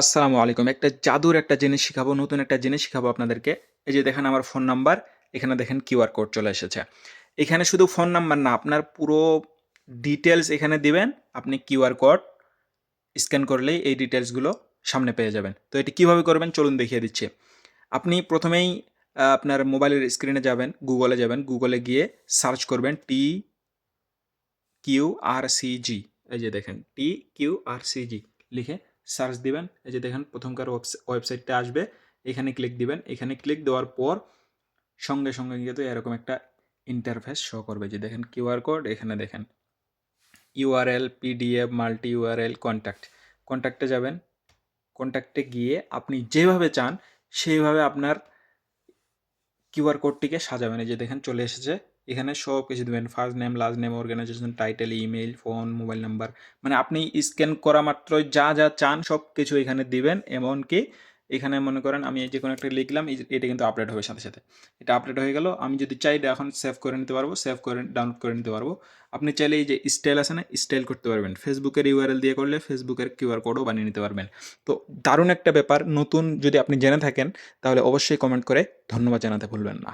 আসসালামু আলাইকুম। একটা জাদুর একটা জিনিস শিখাবো, নতুন একটা জিনিস শিখাবো আপনাদেরকে। এই যে দেখেন আমার ফোন নাম্বার, এখানে দেখেন কিউআর কোড চলে এসেছে। এখানে শুধু ফোন নাম্বার না, আপনার পুরো ডিটেলস এখানে দিবেন, আপনি কিউআর কোড স্ক্যান করলেই এই ডিটেলসগুলো সামনে পেয়ে যাবেন। তো এটি কীভাবে করবেন চলুন দেখিয়ে দিচ্ছি। আপনি প্রথমেই আপনার মোবাইলের স্ক্রিনে যাবেন গুগলে যাবেন গুগলে গিয়ে সার্চ করবেন টি কিউ আর সি জি এই যে দেখেন টি কিউ আর সি জি লিখে সার্চ দিবেন, এই যে দেখেন প্রথমকার ওয়েবসাইটটা আসবে, এখানে ক্লিক দিবেন, এখানে ক্লিক দেওয়ার পর সঙ্গে সঙ্গে কিন্তু এরকম একটা ইন্টারফেস শো করবে যে দেখেন কিউআর কোড এখানে দেখেন URL PDF multi URL contact কন্ট্যাক্টে যাবেন কন্ট্যাক্টে গিয়ে আপনি যেভাবে চান, সেইভাবে আপনার কিউআর কোডটিকে সাজাবেন, এই যে দেখেন চলে এসেছে। এখানে সব কিছু দেবেন। First name last name organisation title email phone mobile number মানে আপনি স্ক্যান করা মাত্রই যা যা চান সব কিছু এখানে দিবেন। এমনকি এখানে মনে করেন আমি এই যে কোনো একটা লিখলাম এটা কিন্তু আপডেট হবে সাথে সাথে। এটা আপডেট হয়ে গেল। আমি যদি চাই এটা এখন সেভ করে নিতে পারব সেভ করে ডাউনলোড করে নিতে পারব। আপনি চাইলে এই যে স্টাইল আছে না স্টাইল করতে পারবেন। ফেসবুকের ইউআরএল দিয়ে করলে ফেসবুকের কিউআর কোডও বানিয়ে নিতে পারবেন। তো দারুণ একটা ব্যাপার। নতুন যদি আপনি জেনে থাকেন, তাহলে অবশ্যই কমেন্ট করে ধন্যবাদ জানাতে ভুলবেন না।